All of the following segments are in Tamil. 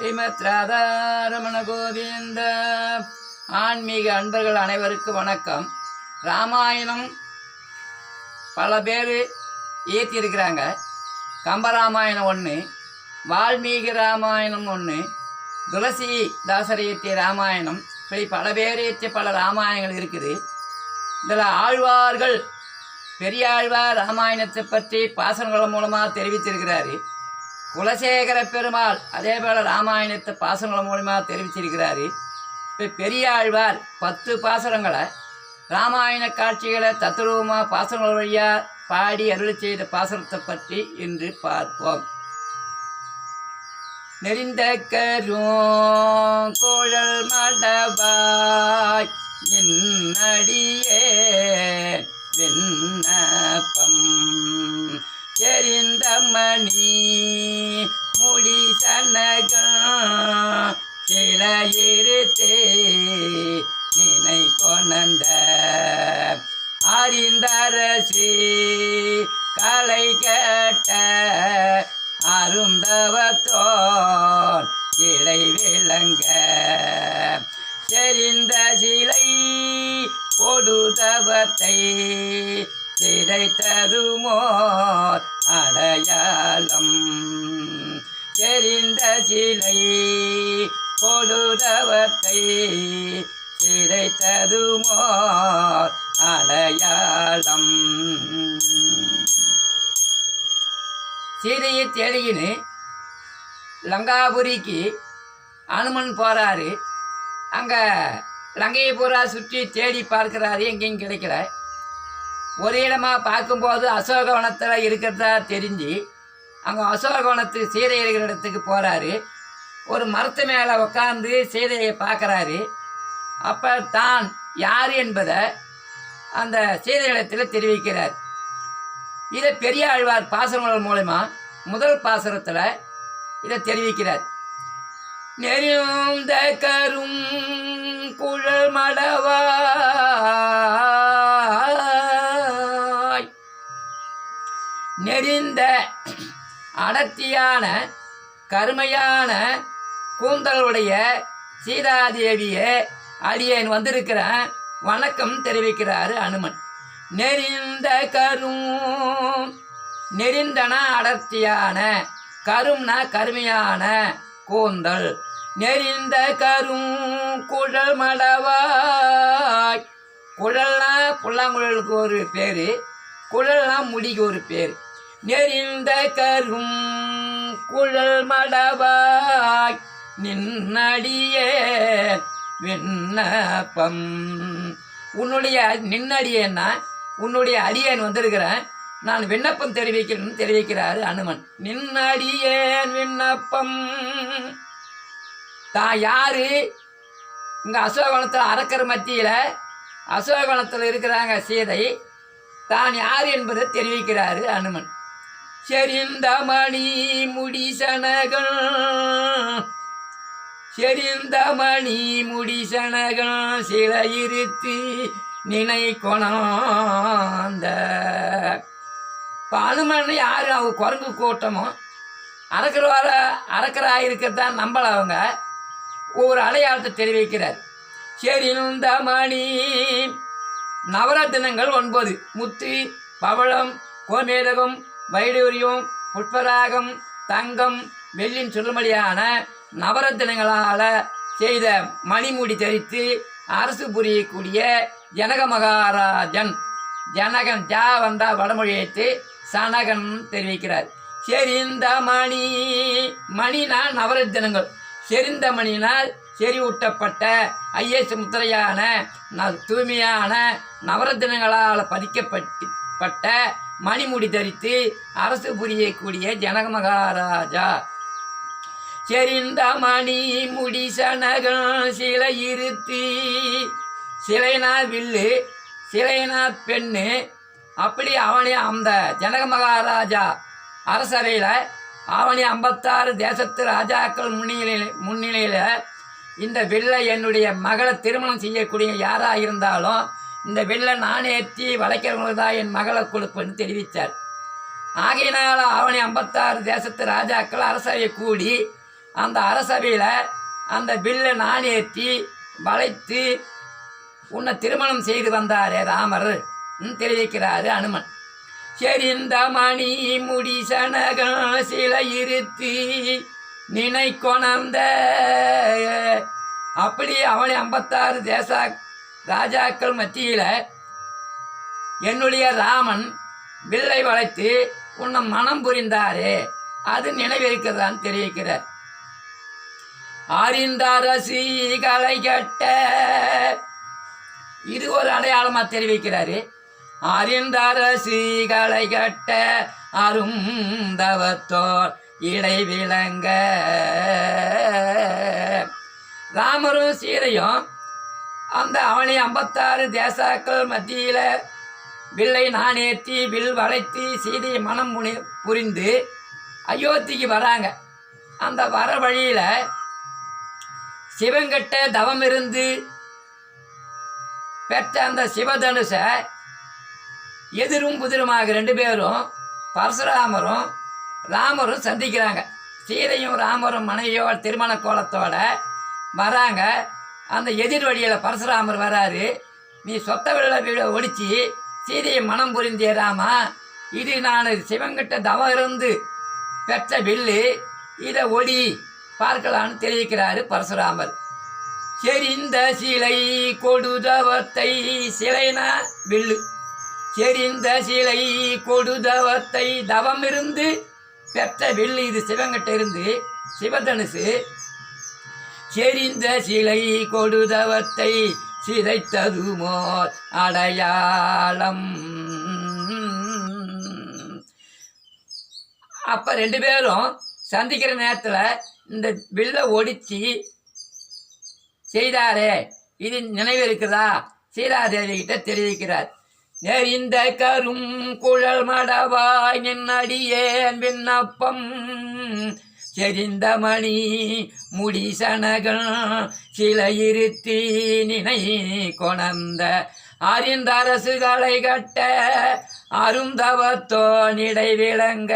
ஸ்ரீமத் ராதாரமண கோவிந்த ஆன்மீக அன்பர்கள் அனைவருக்கும் வணக்கம். ராமாயணம் பல பேர் ஏற்றிருக்கிறாங்க கம்பராமாயணம் ஒன்று வால்மீகி ராமாயணம் ஒன்று துளசி தாசர் இயற்றிய ராமாயணம். இப்படி பல பேர் இயற்றிய பல ராமாயணங்கள் இருக்குது. இதில் ஆழ்வார்கள் பெரியாழ்வார் ராமாயணத்தை பற்றி பாசனங்கள் மூலமாக தெரிவித்திருக்கிறாரு. குலசேகர பெருமாள் அதே போல் ராமாயணத்தை பாசனங்கள் மூலமாக தெரிவிச்சிருக்கிறாரு. இப்போ பெரியாழ்வார் பத்து பாசனங்களை ராமாயண காட்சிகளை தத்துருவமாக பாசனங்கள் வழியாக பாடி அருள் செய்த பாசனத்தை பற்றி இன்று பார்ப்போம். நெறிந்த கரும் குழல் மடவாய் என்னடியே விண்ணப்பம் எரிந்த மணி சில இருத்தே நினை கொணந்த அறிந்தரசி கலை கேட்ட அருந்தவத்தோன் இலை விளங்க தெரிந்த சிலை கொடுதவத்தை கிடைத்ததுமோ அடையாளம். தெரிந்த சிலை கொடுதவத்தை கிடைத்ததுமோ அடையாளம். சீதையை தேடிக்கின்னு லங்காபுரிக்கு அனுமன் போகிறாரு அங்கே லங்கையை பூரா சுற்றி தேடி பார்க்குறாரு. எங்கேயும் கிடைக்கல. ஒரு இடமாக பார்க்கும்போது அசோகவனத்தில் இருக்கிறதா தெரிஞ்சு அங்கே அசோகவனத்துக்கு சீதை இருக்கிற இடத்துக்கு போகிறாரு ஒரு மரத்து மேலே உட்காந்து சீதையை பார்க்குறாரு அப்போ தான் யார் என்பதை அந்த சீதையிடத்தில் தெரிவிக்கிறார். இதை பெரிய ஆழ்வார் பாசனங்கள் மூலமா முதல் பாசனத்தில் இதை தெரிவிக்கிறார். நெறிந்த கரும் குழல் மடவாய் நெறிந்த அடர்த்தியான கருமையான கூந்தலுடைய சீதாதேவியே அடியேன் வந்திருக்கிறேன். வணக்கம் தெரிவிக்கிறாரு அனுமன். நெறிந்த கரும் நெறிந்தனா அடர்த்தியான கரும்னா கருமையான கூந்தல். நெறிந்த கரும் குழல் மடவாய். குழல்னா புல்லாங்குழலுக்கு ஒரு பேர் குழல்னா முடிக்கு ஒரு பேர். நெறிந்த கரும் குழல் மடவாய் நின்னடியே விண்ணப்பம். உன்னுடைய நின்னடியேன்னா உன்னுடைய அடியேன் வந்திருக்கிறேன். நான் விண்ணப்பம் தெரிவிக்கிறேன்னு தெரிவிக்கிறாரு அனுமன். நின்னடியேன் விண்ணப்பம். தான் யாரு? இங்கே அசோகவனத்தில் அறக்கிற மத்தியில் அசோகவனத்தில் இருக்கிறாங்க சீதை. தான் யார் என்பதை தெரிவிக்கிறாரு அனுமன். செறிந்த மணி முடிசனகள். செறிந்த மணி முடிசனகள் சில இருத்து நினை கொணாந்த. பாலுமணி யார் அவங்க குரங்கு கூட்டமோ? அரக்கரார அரக்கராக இருக்கிறதா நம்பல அவங்க. ஒரு அடையாளத்தை தெரிவிக்கிறார். செறிந்த மணி நவரத்தினங்கள் ஒன்பது. முத்து பவளம் கோமேதகம் வைடூரியம் புஷ்பராகம் தங்கம் வெள்ளின் சொல்லும்படியான நவரத்தினங்களால் செய்த மணிமுடி தரித்து அரசு புரியக்கூடிய ஜனக மகாராஜன் ஜனகன் ஜா வந்தா வடமொழியத்து சனகன் தெரிவிக்கிறார். செறிந்த மணி மணினா நவரத்தினங்கள் செறிந்த மணினால் செறிவூட்டப்பட்ட ஐஎஸ் முத்திரையான ந- தூய்மையான நவரத்தினங்களால் பதிக்கப்பட்டு பட்ட மணிமுடி தரித்து அரசு புரியக்கூடிய ஜனக மகாராஜா. செறிந்த மணி முடி சனகம் சிலை இருத்தி சிலைனா வில்லு சிலைனா பெண்ணு அப்படி அவனே அந்த ஜனக மகாராஜா. அரசவையில் அவனே ஐம்பத்தாறு தேசத்து ராஜாக்கள் முன்னிலையில் முன்னிலையில் இந்த வில்லை என்னுடைய மகளை திருமணம் செய்யக்கூடிய யாராக இருந்தாலும் இந்த வில்லை நானேற்றி வளைக்கிறவங்களுக்கு தான் என் மகளை கொடுப்பேன்னு தெரிவித்தார். ஆகையினால் அவனை ஐம்பத்தாறு தேசத்து ராஜாக்கள் அரசவையை கூடி அந்த அரசவையில் அந்த பில்லை நாணேற்றி வளைத்து உன்னை திருமணம் செய்து வந்தாரே ராமர் தெரிவிக்கிறாரு அனுமன். செறிந்த மணி முடி சனகம் சில இருத்தி நினை கொணந்த அப்படி அவனை ஐம்பத்தாறு தேசா ராஜாக்கள் மத்தியில் என்னுடைய ராமன் வில்லை வளைத்து உன்னை மனம் புரிந்தாரே அது நினைவிருக்கிறதான்னு தெரிவிக்கிறார். அறிந்தரசி களை கட்ட இது ஒரு அடையாளமாக தெரிவிக்கிறாரு. அறிந்தரசி களை கட்ட அருந்தவத்தோர் இடை விளங்க. ராமரும் சீதையும் அந்த அவனை ஐம்பத்தாறு தேசாக்கள் மத்தியில் வில்லை நாணேற்றி வில் வளைத்து சீதையை மனம் முனி புரிந்து அயோத்திக்கு வராங்க. அந்த வர வழியில் சிவங்கிட்ட தவம் இருந்து பெற்ற அந்த சிவதனுஷை எதிரும் புதிருமாக ரெண்டு பேரும் பரசுராமரும் ராமரும் சந்திக்கிறாங்க. சீதையும் ராமரும் மனைவியோட திருமண கோலத்தோட வராங்க. அந்த எதிர் வழியில் பரசுராமர் வராரு. நீ சொத்த வெள்ள வீட ஒடிச்சு சீதையை மனம் புரிந்தேராமா இது நான் சிவங்கிட்ட தவம் இருந்து பெற்ற வில்லு இதை ஒடி பார்க்கலான்னு தெரிவிக்கிறாரு பரசுராமர். செறிந்த சிலை கொடுதவத்தை சிலைனா வில்லு. செறிந்த சிலை கொடுதவத்தை தவம் இருந்து பெற்ற வில்லு இது சிவங்கிட்ட இருந்து சிவதனுசு. செறிந்த சிலை கொடுதவத்தை சிதைத்ததுமோர் அடையாளம். அப்ப ரெண்டு பேரும் சந்திக்கிற நேரத்தில் இந்த வில்லை ஒடிச்சு செய்தாரே இது நினைவு இருக்குதா சீதாதேவி கிட்ட தெரிவிக்கிறார். நெறிந்த கரும் குழல் மடவாய் நின்னடியேன் விண்ணப்பம். செறிந்த மணி முடி சில இருத்தி நினை கொணர்ந்த அறிந்தரசுகளை கட்ட அருந்தவத்தோ நிடை விளங்க.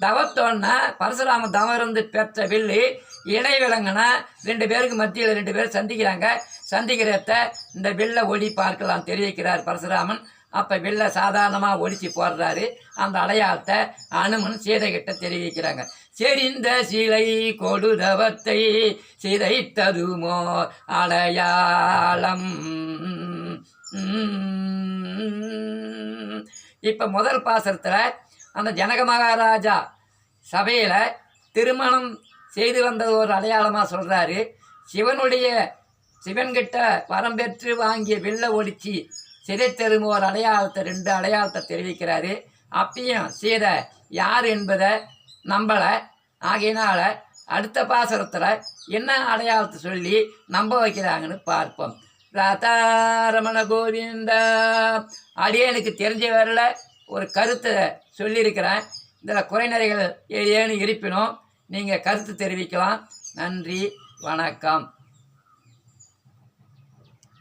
தவத்தோன்னா பரசுராம தவம் இருந்து பெற்ற வில்லு இணை விளங்குனா. ரெண்டு பேருக்கு மத்தியில் ரெண்டு பேர் சந்திக்கிறாங்க. சந்திக்கிறத இந்த வில்லை ஒடி பார்க்கலாம் தெரிவிக்கிறார் பரசுராமன். அப்போ வில்லை சாதாரணமாக ஒழிச்சு போடுறாரு. அந்த அடையாளத்தை அனுமன் சீதை கிட்ட தெரிவிக்கிறாங்க. செறிந்த சிலை கொடுதவத்தை சிதைத்ததுமோ அடையாளம். இப்போ முதல் பாசரத்தில் அந்த ஜனக மகாராஜா சபையில் திருமணம் செய்து வந்தது ஒரு அடையாளமாக சொல்கிறாரு சிவனுடைய சிவன்கிட்ட வரம் பெற்று வாங்கிய வில்ல ஒடிச்சு சிறை தரும் ஒரு அடையாளத்தை ரெண்டு அடையாளத்தை தெரிவிக்கிறாரு. அப்பயும் சீதை யார் என்பதை நம்பலை. ஆகையினால அடுத்த பாசுரத்தில் என்ன அடையாளத்தை சொல்லி நம்ப வைக்கிறாங்கன்னு பார்ப்போம். ராதாரமண கோவிந்தா. அடியனுக்கு தெரிஞ்ச வரல ஒரு கருத்தை சொல்லியிருக்கிறேன். இதில் குறைநிறைகள் ஏன்னு இருப்பினும் நீங்கள் கருத்து தெரிவிக்கலாம். நன்றி வணக்கம்.